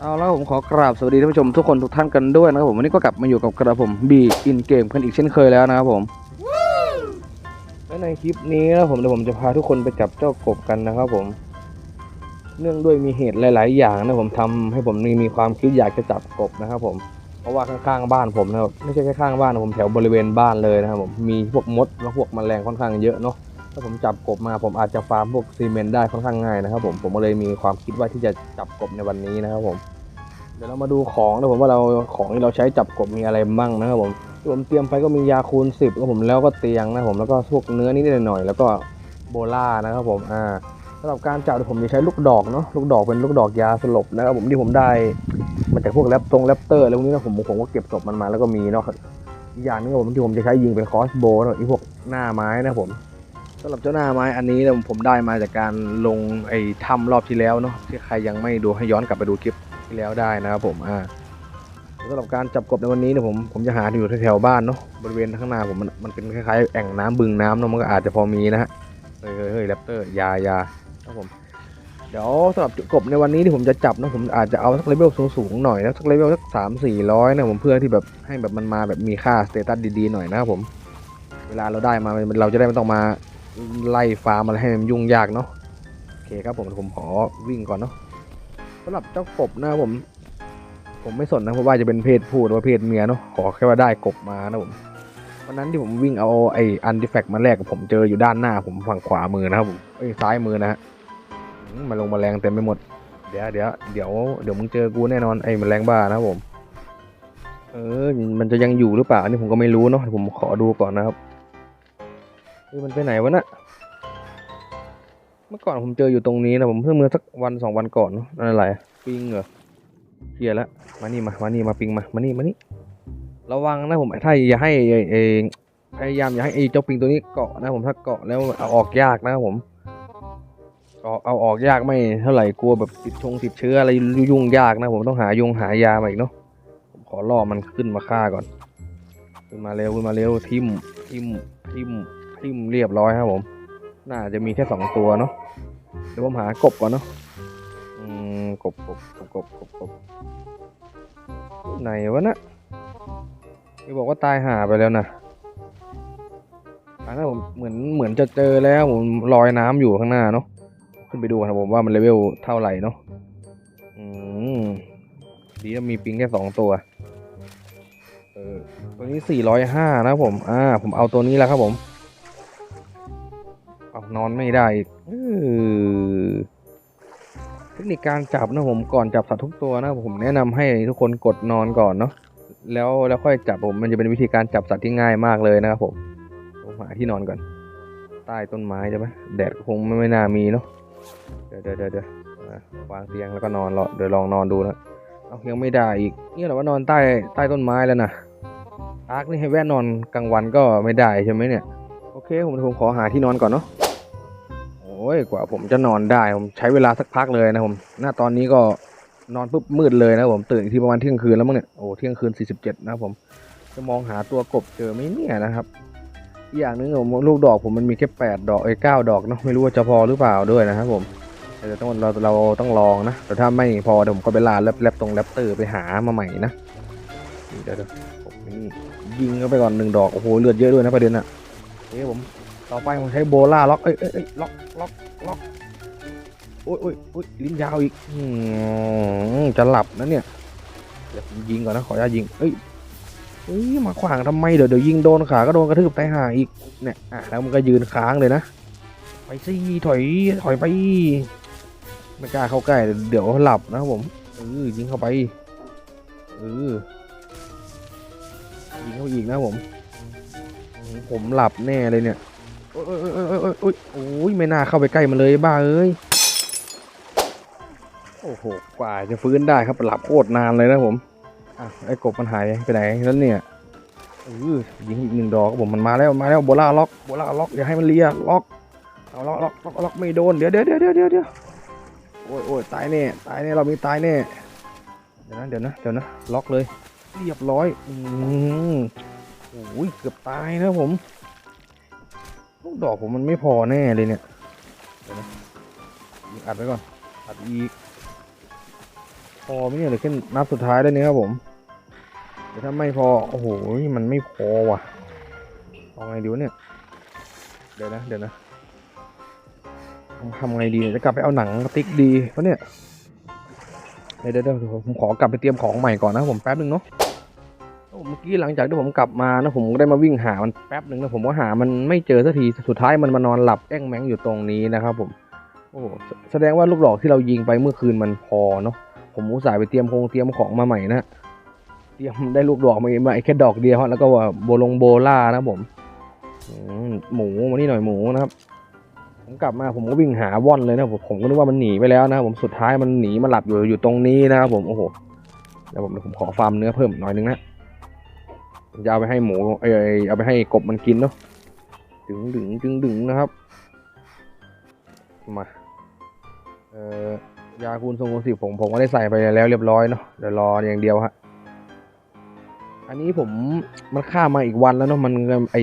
เอาแล้วผมขอกราบสวัสดีท่านผู้ชมทุกคนทุกท่านกันด้วยนะครับผมวันนี้ก็กลับมาอยู่กับกระผมบีอินเกมกันอีกเช่นเคยแล้วนะครับผมและในคลิปนี้นะผมเดี๋ยวผมจะพาทุกคนไปจับเจ้ากบกันนะครับผม เนื่องด้วยมีเหตุหลาย ๆ อย่างนะผมทำให้ผมมีมีความคิดอยากจะจับกบนะครับผมเพราะว่าข้างๆบ้านผมนะครับไม่ใช่แค่ข้างบ้านนะผมแถวบริเวณบ้านเลยนะครับผมมีพวกมดและพวกแมลงค่อนข้างเยอะเนาะถ้าผมจับกบมาผมอาจจะฟาร์มพวกซีเมนต์ได้ค่อนข้างง่ายนะครับผมผมก็เลยมีความคิดว่าที่จะจับกบในวันนี้นะครับผมเดี๋ยวเรามาดูของนะผมว่าเราของที่เราใช้จับกบมีอะไรบ้างนะครับผมที่ผมเตรียมไปก็มียาคูณ10ครับผมแล้วก็เตียงนะผมแล้วก็พวกเนื้อนิดหน่อยแล้วก็โบล่านะครับผมอ่า สำหรับการจับผมจะใช้ลูกดอกเนาะลูกดอกเป็นลูกดอกยาสลบนะครับผมที่ผมได้มาจากพวกแรปตรงแรปเตอร์อะไรพวกนี้นะผมผมก็เก็บศพมันมาแล้วก็มีเนาะอีกอย่างนึงผมที่ผมจะใช้ยิงเป็นคอสโบนะอ้พวกหน้าไม้นะผมสำหรับเจ้าหน้าไม้อันนี้เนี่ยผมได้มาจากการลงไอ้ถ้ำรอบที่แล้วเนาะที่ใครยังไม่ดูให้ย้อนกลับไปดูคลิปที่แล้วได้นะครับผมอ่าสำหรับการจับกบในวันนี้เนี่ยผมผมจะหาอยู่แถวๆบ้านเนาะบริเวณข้างหน้าผมมันมันเป็นคล้ายๆแอ่งน้ำบึงน้ำเนาะมันก็อาจจะพอมีนะฮะเฮ้ยเฮ้ยเฮ้ยแรปเตอร์ยายา ครับผม เดี๋ยวสำหรับกบในวันนี้ที่ผมจะจับนะผมอาจจะเอาสักเลเวลสูงๆหน่อยนะสักเลเวลสักสามสี่ร้อยนะผมเพื่อที่แบบให้แบบมันมาแบบมีค่าสเตตัสดีๆหน่อยนะครับผม เวลาเราได้มาเราจะได้ไม่ต้องมาไล่ฟาร์มอะไรให้มันยุ่งยากเนาะโอเคครับผมผมขอวิ่งก่อนเนาะสำหรับเจ้ากบนะครับผม ผมไม่สนนะเพราะว่าจะเป็นเพศผู้หรือว่าเพศเมียเนาะขอแค่ว่าได้กบมานะผมวันนั้นที่ผมวิ่งเอาไอ้อันดิแฟกมาแรกผมเจออยู่ด้านหน้าผมฝั่งขวามือนะครับผมเอ้ยซ้ายมือนะฮะ มาลงมาแรงเต็มไปหมด เดี๋ยวเดี๋ยวเดี๋ยวเดี๋ยวมึงเจอกูแน่นอนไอ้มแมลงบ้านะครับผม เออ มันจะยังอยู่หรือเปล่าอันนี้ผมก็ไม่รู้เนาะผมขอดูก่อนนะครับเฮ้ยมันไปไหนวะน่ะเมื่อก่อนผมเจออยู่ตรงนี้นะผมเพิ่งเมื่อสักวันสองวันก่อนเนอะนั่นอะไรปิงเหรอเคลียร์แล้วมานี่มามานี่มาปิงมามานี่มานี่ระวังนะผมถ้าอย่าให้ไอ้ไอ้พยายามอย่าให้ไอ้เจ้าปิงตัวนี้เกาะนะผมถ้าเกาะแล้วเอาออกยากนะครับผม เอาเอาออกยากไม่เท่าไหร่กลัวแบบติดชงติดเชื้ออะไรยุ่งยากนะผมต้องหายงหายามาอีกเนาะผมขอล่อมันขึ้นมาฆ่าก่อนขึ้นมาเร็วขึ้นมาเร็วทิมทิมทิมทิมเรียบร้อยครับผม น่าจะมีแค่สองตัวเนาะเดี๋ยวผมหากบก่อนเนาะอืมกบกบกบกบกบกบไหนวะนะที่บอกว่าตายหาไปแล้วนะอันนั้นผมเหมือนเหมือนจะเจอแล้วผมลอยน้ำอยู่ข้างหน้าเนาะ ขึ้นไปดูครับผมว่ามันเลเวลเท่าไหร่เนาะอืมดีนะมีปิงแค่สองตัว เออ ตัวนี้สี่ร้อยห้านะผม อ่า ผมเอาตัวนี้แล้วครับผมเอานอนไม่ได้อีกเออเทคนิคการจับนะผมก่อนจับสัตว์ทุกตัวนะผมแนะนำให้ทุกคนกดนอนก่อนเนาะแล้วแล้วค่อยจับผมมันจะเป็นวิธีการจับสัตว์ที่ง่ายมากเลยนะครับผมผมหาที่นอนก่อน ใต้ต้นไม้ใช่ไหมแดดก็คงไม่ไม่น่ามีเนาะ เดี๋ยวเดี๋ยวเดี๋ยววางเตียงแล้วก็นอนรอเดี๋ยวลองนอนดูนะเอายังไม่ได้อีกนี่เหรอว่านอนใต้ใต้ต้นไม้แล้วนะอาร์คนี่ให้แวะนอนกลางวันก็ไม่ได้ใช่ไหมเนี่ยโอเคผมผมขอหาที่นอนก่อนเนาะโอ้ยกว่าผมจะนอนได้ผมใช้เวลาสักพักเลยนะผมหน้าตอนนี้ก็นอนปุ๊บมืดเลยนะผมตื่นอีกทีประมาณเที่ยงคืนแล้วมั้งเนี่ยโอ้เที่ยงคืน 47 นะผมจะมองหาตัวกบเจอไหมเนี่ยนะครับอีกอย่างหนึงผมลูกดอกผมมันมีแค่8ดอกเอ้เก้าดอกเนาะไม่รู้ว่าจะพอหรือเปล่าด้วยนะครับผม เดี๋ยวต้องเราเราต้องลองนะแต่ถ้าไม่พอเดี๋ยวผมก็ไปลาแลบแลบตรงแรปเตอร์ไปหามาใหม่นะเดี๋ยวเดี๋ยวผมนี่ยิงเข้าไปก่อนหนึ่งดอกโอ้โหเลือดเยอะด้วยนะประเด็นอะเฮ้ยผมต่อไปผมใช้โบล่าล็อกเอ้ยเอ้ยเอ้ยล็อกล็อกล็อกโอ้ยโอ้ยโอ้ยลิ้นยาวอีกจะหลับนะเนี่ยเดี๋ยวผมยิงก่อนนะขออนุญาตยิงเอ้ยเอ้ยมาขวางทำไมเดี๋ยวเดี๋ยวยิงโดนขาก็โดนกระทืบตายห่าอีกเนี่ยอะแล้วมันก็ยืนค้างเลยนะไปสิถอยถอยไป ไม่กล้าเข้าใกล้เดี๋ยวหลับนะครับผมเออยิงเข้าไปเออยิงเข้าอีกนะครับผม ผมหลับแน่เลยเนี่ยโอ้ยโอ้ยโอ้ยโอ้ยโอ้ยโอ้ยไม่น่าเข้าไปใกล้มันเลยบ้าเอ้ยโอ้โหกว่าจะฟื้นได้ครับหลับโคตรนานเลยนะผมอะไอ้กบมันหายไปไหนแล้วเนี่ยเออยิงอีกหนึ่งดอกครับผมมันมาแล้วมาแล้วโบล่าล็อกโบล่าล็อกอย่าให้มันเลียล็อกเอาล็อกล็อกล็อกล็อกไม่โดนเดี๋ยวเดี๋ยวเดี๋ยวเดี๋ยวเดี๋ยว อ้โอ้ยโอ้ยตายแน่ตายแน่เรามีตายแน่เดี๋ยวนะเดี๋ยวนะเดี๋ยวนะล็อกเลยเรียบร้อยอืมโอ้ยเกือบตายนะผมลูกดอกผมมันไม่พอแน่เลยเนี่ยเดี๋ยวนะยอัดไว้ก่อนอัดอีกพอไหมเนี่ยหลือแค่นัดสุดท้ายแล้เนี่ยครับผมเดี๋ยวถ้าไม่พอโอ้โหมันไม่พอว่ะเอาไงดีวะเนี่ยเดี๋ยวนะเดี๋ยวนะ ทำไงดีจะกลับไปเอาหนังติ๊กดีเนี่ยเดี๋ยเดี๋ยวเดี๋ยวผมขอกลับไปเตรียมของใหม่ก่อนนะผมแป๊บหนึ่งเนาะโอ้เมื่อกี้หลังจากที่ผมกลับมานะผมก็ได้มาวิ่งหามันแป๊บหนึ่งนะผมก็หามันไม่เจอสักทีสุดท้ายมันมานอนหลับแอ้งแมงอยู่ตรงนี้นะครับผมโอ้แสดงว่าลูกดอกที่เรายิงไปเมื่อคืนมันพอเนาะผมอุตส่าห์ไปเตรียมคงเตรียมของมาใหม่นะเตรียมได้ลูกดอกมามาแค่ดอกเดียวแล้วก็ว่าโบลงโบล่านะผมอืมหมูมานี่หน่อยหมูนะครับ ผมกลับมาผมก็วิ่งหาว่อนเลยนะผมผมก็นึกว่ามันหนีไปแล้วนะครับผมสุดท้ายมันหนีมาหลับอยู่อยู่ตรงนี้นะครับผมโอ้โหเดี๋ยวผมผมขอฟาร์มเนื้อเพิ่มหน่อยนึงนะผมจะเอาไปให้หมูเอยเอาไปให้กบมันกินเนาะดึงดึงดึงดึงนะครับมาเอ่อยาคูณทรงคูณสิบผมผมก็ได้ใส่ไปแล้วเรียบร้อยเนาะเดี๋ยวรออย่างเดียวฮะอันนี้ผมมันฆ่ามาอีกวันแล้วเนาะมันไอ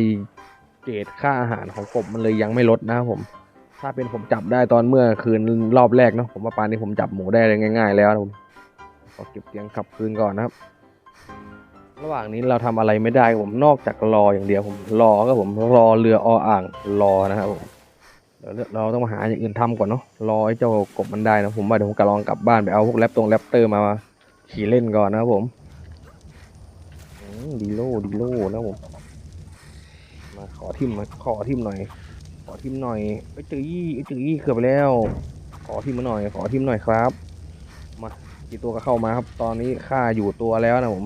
เกรดค่าอาหารของกบมันเลยยังไม่ลดนะครับผม ถ้าเป็นผมจับได้ตอนเมื่อคืนรอบแรกเนาะผมว่าปานนี้ผมจับหมูได้เลยง่าย ๆ แล้วนะผมขอเก็บเตียงขับคืนก่อนนะครับ ระหว่างนี้เราทำอะไรไม่ได้ผมนอกจากรออย่างเดียวผมรอก็ผมรอเรือออ่างรอนะครับผมเดี๋ยวเราต้องมาหาอย่างอื่นทำก่อนเนาะรอให้เจ้ากบมันได้นะผมว่าเดี๋ยวผมกะลองกลับบ้านไปเอาพวกแรปตรงแรปเตอร์มาขี่เล่นก่อนนะครับผมดีโลดีโลนะผมมาขอทิมมาขอทิมหน่อย ทิมหน่อยเอ้จือยี่เอ้จือยี่เกือบไปแล้ว ขอทิมมาหน่อย ขอทิมหน่อยครับ มากี่ตัวก็เข้ามาครับ ตอนนี้ค่าอยู่ตัวแล้วนะผม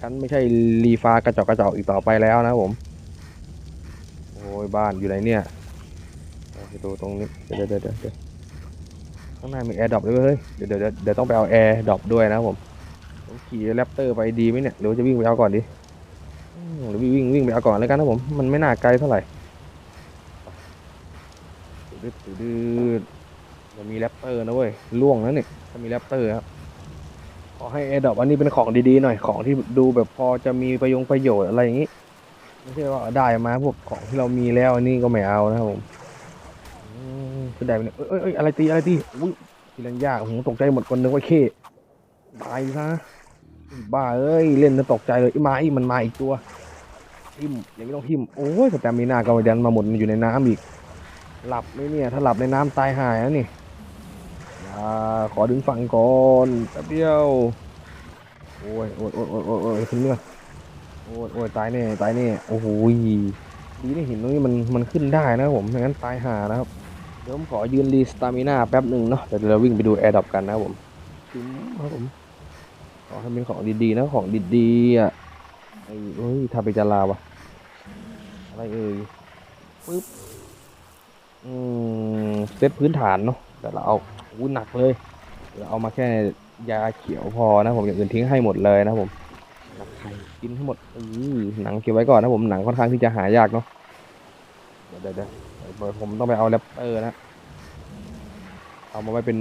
ฉันไม่ใช่รีฟากระจอกกระจอกอีกต่อไปแล้วนะผม โอ้ยบ้านอยู่ไหนเนี่ยเอาไปดูตรงนี้ เดี๋ยวเดี๋ยวเดี๋ยวข้างหน้ามีแอร์ดรอปด้วยเฮ้ย เดี๋ยวเดี๋ยวเดี๋ยวต้องไปเอาแอร์ดรอปด้วยนะผมผมขี่แรปเตอร์ไปดีไหมเนี่ยหรือว่าจะวิ่งไปเอาก่อนดีหรือวิ่งวิ่งไปเอาก่อนแล้วกันนะผม มันไม่น่าไกลเท่าไหร่ ดืดดืดดืดมันมีแรปเตอร์นะเว้ยล่วงแล้วนี่ถ้ามีแรปเตอร์ครับขอให้แอร์ดอปอันนี้เป็นของดีๆหน่อยของที่ดูแบบพอจะมีประโยชน์ประโยชน์อะไรอย่างนี้ไม่ใช่ว่าได้มาพวกของที่เรามีแล้วอันนี้ก็ไม่เอานะครับผมคือได้ไปเนี่ยเอ้ยเอ้ยอะไรตีอะไรตีอุ้ยทีลันยากผมตกใจหมดคนนึกว่าเข้ตายซะบ้าเอ้ยเล่นแล้วตกใจเลยไอ้มาอีมันมาอีกตัวทิมอย่างนี้ต้องทิมโอ้ยแตมมีหน้าก็มาดันมาหมดอยู่ในน้ำอีก หลับไหมเนี่ย ถ้าหลับในน้ำตายหายนะนี่อย่าขอดึงฝั่งก่อนแป๊บเดียว โอ้ยโอ้ยโอ้ยโอ้ยโอ้ยโอ้ยขึ้นเรือโอ้ยโอ้ยตายแน่ตายแน่โอ้โหดีนี่หินตรงนี้มันมันขึ้นได้นะครับผมไม่งั้นตายหานะครับ เดี๋ยวผมขอยืนรีสตามิน่าแป๊บหนึ่งเนาะเดี๋ยวเราวิ่งไปดูแอร์ดรอปกันนะครับผมจุ๊มครับผมขอให้เป็นของดีๆนะของดีๆอะไอ้เฮ้ยทาไปจาราวะอะไรเอ่ยปึ๊บ อืมเซตพื้นฐานเนาะแต่เราเอาอู้หนักเลยเราเอามาแค่ยาเขียวพอนะผมอย่างอื่นทิ้งให้หมดเลยนะผมหนักไข่กินให้หมดอือหนังเก็บไว้ก่อนนะผมหนังค่อนข้างที่จะหายากเนาะเดี๋ยวเดี๋ยวเดี๋ยวผมต้องไปเอาแรปเตอร์นะเอามาไว้เป็น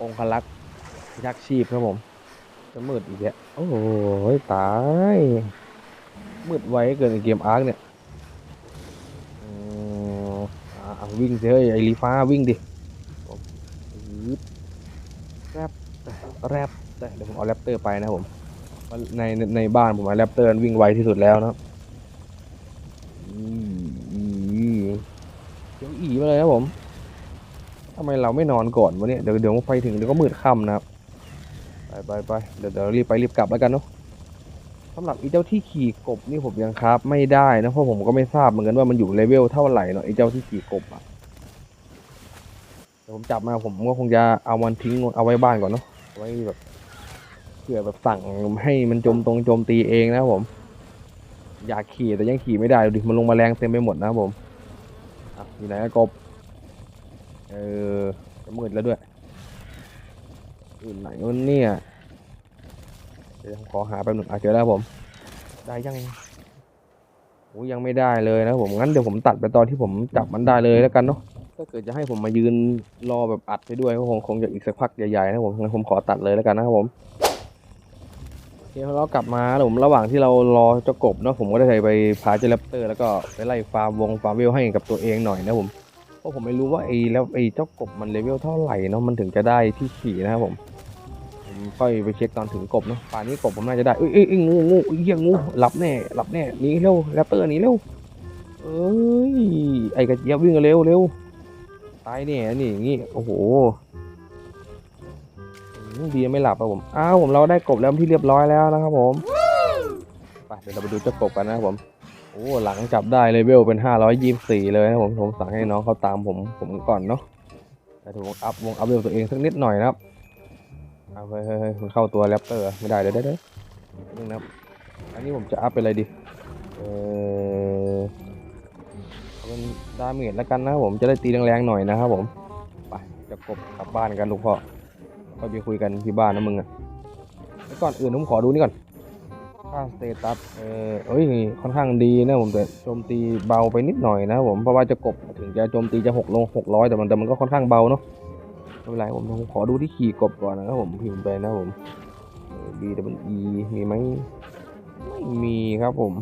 องคลักษ์พิทักษ์ชีพครับผมจะมืดอีกแล้วโอ้โหตายมืดไว้เกินไอเกมอาร์คเนี่ย วิ่งสิเฮ้ยไอรีฟ้าวิ่งดิยึดแรปแรปแต่เดี๋ยวผมเอาแรปเตอร์ไปนะครับผมเพราะในในในบ้านผมเอาแรปเตอร์วิ่งไวที่สุดแล้วนะครับอืมอืมเดี๋ยวอีมาเลยครับผมทำไมเราไม่นอนก่อนวะเนี่ยเดี๋ยวเดี๋ยวไปถึงเดี๋ยวก็มืดค่ำนะครับไปไปไปเดี๋ยวเดี๋ยวรีบไปรีบกลับแล้วกันเนาะ สำหรับไอีเจ้าที่ขี่กบนี่ผมยังคราฟไม่ได้นะเพราะผมก็ไม่ทราบเหมือนกันว่ามันอยู่เลเวลเท่าไหร่เนาะไอีเจ้าที่ขี่กบอะเดี๋ยวผมจับมาผมก็คงจะเอามันทิ้งเอาไว้บ้านก่อนเนาะเอาไว้แบบเผื่อแบบสั่งให้มันโจมตรงโจมตีเองนะครับผม อยากขี่แต่ยังขี่ไม่ได้ดูดิมันลงมาแรงเต็มไปหมดนะครับผมอะอยู่ไหนอะกบเออจะมืดแล้วด้วยอยู่ไหนวะเนี่ย เดี๋ยวผมขอหาแป๊บหนึงอะเจอแล้วผม ได้ยังโอ้ยังไม่ได้เลยนะผมงั้นเดี๋ยวผมตัดไปตอนที่ผมจับมันได้เลยแล้วกันเนาะเอถ้าเกิดจะให้ผมมายืนรอแบบอัดไปด้วยก็คงคงจะอีกสักพักใหญ่ๆนะผมงั้นผมขอตัดเลยแล้วกันนะครับผมโอเคเรากลับมาแล้วผมระหว่างที่เรารอเจ้ากบเนาะผมก็ได้ไปพาเจลปเตอร์ แล้วก็ไปไล่ฟาร์มวงฟาร์มเวลให้กับตัวเองหน่อยนะผมเพราะผมไม่รู้ว่าไอ้แล้วไอ้เจ้ากบมันเลเวลเท่าไหร่เนาะมันถึงจะได้ที่ขี่นะครับผมผม ค่อยไปเช็คตอนถึงกบเนาะป่านนี้กบผมน่าจะได้เอ้ยเอ้ยงูงูเอ้ยเหี้ยงูหลับแน่หลับแน่หนีเร็วแรปเตอร์หนีเร็วเอ้ยไอ้กระเจี๊ยบวิ่งเร็วเร็วตายเนี่ยนี่อย่างงี้โอ้โหดีไม่หลับอะผมอ้าวผมเราได้กบแล้วที่เรียบร้อยแล้วนะครับผมไปเดี๋ยวเราไปดูเจ้ากบกันนะครับผมโอ้หลังจับได้เลเวลเป็นห้าร้อยยี่สี่เลยนะผมผมสั่งให้น้องเขาตามผมผมก่อนเนาะแต่ถูกอัพวงอัพเลเวลตัวเองสักนิดหน่อยนะครับ เอาเฮ้ยเฮ้ยเฮ้ยมันเข้าตัวแรปเตอร์ไม่ได้เดี๋ยวเดี๋ยวเดี๋ยนึงนะครับ อันนี้ผมจะอัพเป็นอะไรดี เออเอเป็นดาเมจแล้วกันนะผมจะได้ตีแรงๆหน่อยนะครับผม ไปจะกบกลับบ้านกันลูกพ่อก็ไปคุยกันที่บ้านนะมึงอะแล้วก่อนอื่นผมขอดูนี่ก่อน ค่าสเตตัส เออเอ้ย ค่อนข้างดีนะผมแต่โจมตีเบาไปนิดหน่อยนะผม เพราะว่าจะกบถึงจะโจมตีจะหกลงหกร้อยแต่มันแต่มันก็ค่อนข้างเบาเนาะ ไม่เป็นไรผมผมขอดูที่ขี่กบก่อนนะครับผมพิมพ์ไปนะผมบีดับเบิลอีมีไหมไม่มีครับผม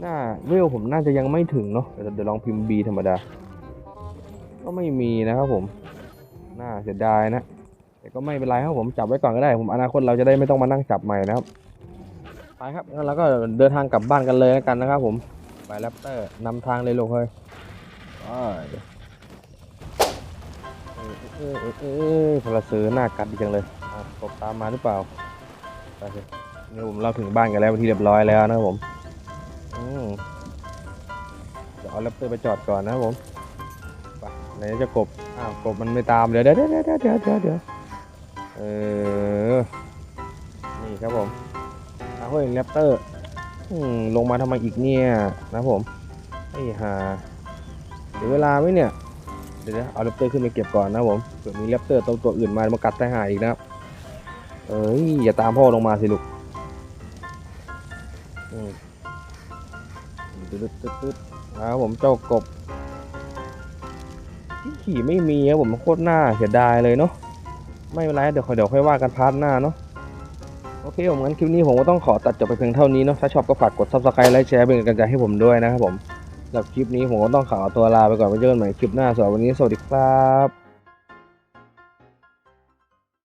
หน้าเวลผมน่าจะยังไม่ถึงเนาะเดี๋ยวเดี๋ยวลองพิมพ์ B ธรรมดา ก็ไม่มีนะครับผม น่าเสียดายนะ แต่ก็ไม่เป็นไรครับผมจับไว้ก่อนก็ได้ ผมอนาคตเราจะได้ไม่ต้องมานั่งจับใหม่นะครับ ไปครับงั้นเราก็เดินทางกลับบ้านกันเลยแล้วกันนะครับผม ไปแรปเตอร์นำทางเลยลูกเฮ้ยไป เออเออพลเสือหน้ากัดดีจังเลยอะกบตามมาหรือเปล่าไปสินี่ผมเราถึงบ้านกันแล้วที่เรียบร้อยแล้วนะครับผมเดี๋ยวเอาแรปเตอร์ไปจอดก่อนนะครับผมไปไหนจะกบอ้าวกบมันไม่ตามเดี๋ยวเดี๋ยวเดี๋ยวเดี๋ยวเดี๋ยวเดี๋ยวเออนี่ครับผมเอาเฮ้ยแรปเตอร์ลงมาทำไมอีกเนี่ยนะผมไอ้ห่าเดี๋ยวเวลาไหมเนี่ย เดี๋ยวนะเอาแรปเตอร์ขึ้นไปเก็บก่อนนะผมเผื่อมีแรปเตอร์ตัวตัวอื่นมามากัดใส่หายอีกนะครับเอ้ยอย่าตามพ่อลงมาสิลูกตึ๊ดตึ๊ดตึ๊ดตึ๊ดนะครับผมเจ้ากบที่ขี่ไม่มีครับผมโคตรหน้าเสียดายเลยเนาะไม่เป็นไรเดี๋ยวค่อยเดี๋ยวค่อยว่ากันพาร์ทหน้าเนาะโอเคผมงั้นคลิปนี้ผมก็ต้องขอตัดจบไปเพียงเท่านี้เนาะถ้าชอบก็ฝากกด subscribe ไลค์แชร์เป็นกำลังใจให้ผมด้วยนะครับผม สำหรับคลิปนี้ผมก็ต้องขอตัวลาไปก่อนไว้เจอกันใหม่คลิปหน้าสำหรับวันนี้สวัสดีครับ